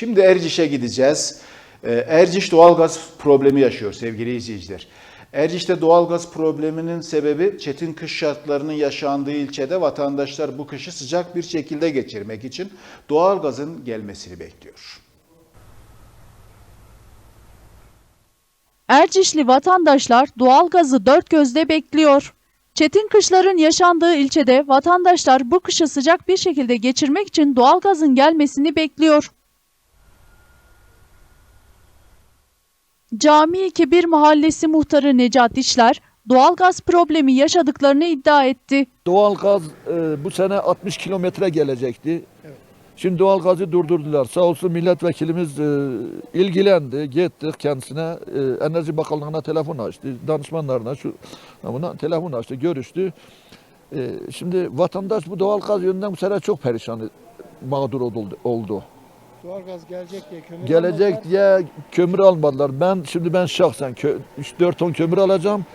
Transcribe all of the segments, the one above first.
Şimdi Erciş'e gideceğiz. Ee, Erciş doğalgaz problemi yaşıyor sevgili izleyiciler. Erciş'te doğalgaz probleminin sebebi çetin kış şartlarının yaşandığı ilçede vatandaşlar bu kışı sıcak bir şekilde geçirmek için doğalgazın gelmesini bekliyor. Ercişli vatandaşlar doğalgazı dört gözle bekliyor. Çetin kışların yaşandığı ilçede vatandaşlar bu kışı sıcak bir şekilde geçirmek için doğalgazın gelmesini bekliyor. Cami Kebir Mahallesi muhtarı Necat İşler, doğalgaz problemi yaşadıklarını iddia etti. Doğalgaz e, bu sene 60 kilometre gelecekti. Şimdi doğalgazı durdurdular. Sağ olsun milletvekilimiz e, ilgilendi. Gittik kendisine e, Enerji Bakanlığı'na telefon açtı. Danışmanlarına şu buna telefon açtı, görüştü. E, şimdi vatandaş bu doğalgaz yönünden bu sene çok perişan mağdur oldu. oldu. Doğalgaz gelecek diye kömür Gelecek almadılar. diye kömür almadılar. Ben şimdi ben şahsen 3-4 ton kömür alacağım.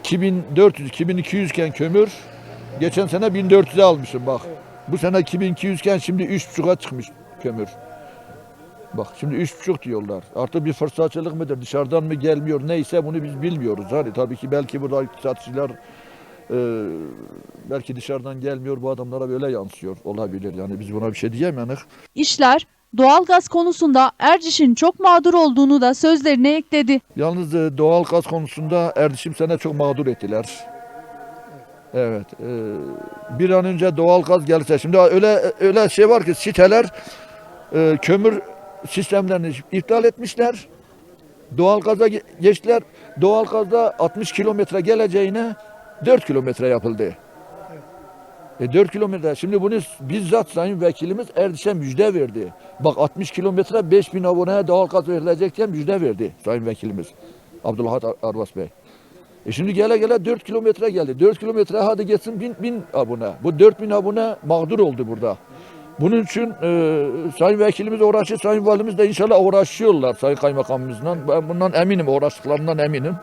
2400 2200 iken kömür geçen sene 1400'e almışım bak. Bu sene 2200 iken şimdi 3,5'a çıkmış kömür. Bak şimdi 3,5 diyorlar. Artık bir fırsatçılık mıdır? Dışarıdan mı gelmiyor? Neyse bunu biz bilmiyoruz. Hani tabii ki belki burada iktisatçılar e, belki dışarıdan gelmiyor bu adamlara böyle yansıyor olabilir. Yani biz buna bir şey diyemeyiz. İşler, doğalgaz konusunda Erciş'in çok mağdur olduğunu da sözlerine ekledi. Yalnız e, doğal gaz konusunda Erdişim sene çok mağdur ettiler. Evet. e, bir an önce doğal gaz gelse. Şimdi öyle öyle şey var ki siteler e, kömür sistemlerini iptal etmişler. Doğal gaza ge- geçtiler. Doğal gazda 60 kilometre geleceğine 4 kilometre yapıldı. E 4 kilometre. Şimdi bunu bizzat Sayın Vekilimiz Erdiş'e müjde verdi. Bak 60 kilometre 5000 aboneye doğal gaz verilecek diye müjde verdi Sayın Vekilimiz. Abdülhat Ar- Arvas Bey. E şimdi gele gele 4 kilometre geldi. 4 kilometre hadi geçsin 1000 bin abone. Bu 4000 abone mağdur oldu burada. Bunun için e, Sayın Vekilimiz uğraşıyor, Sayın Valimiz de inşallah uğraşıyorlar Sayın Kaymakamımızla. Ben bundan eminim, uğraştıklarından eminim.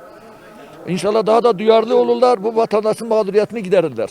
İnşallah daha da duyarlı olurlar, bu vatandaşın mağduriyetini giderirler.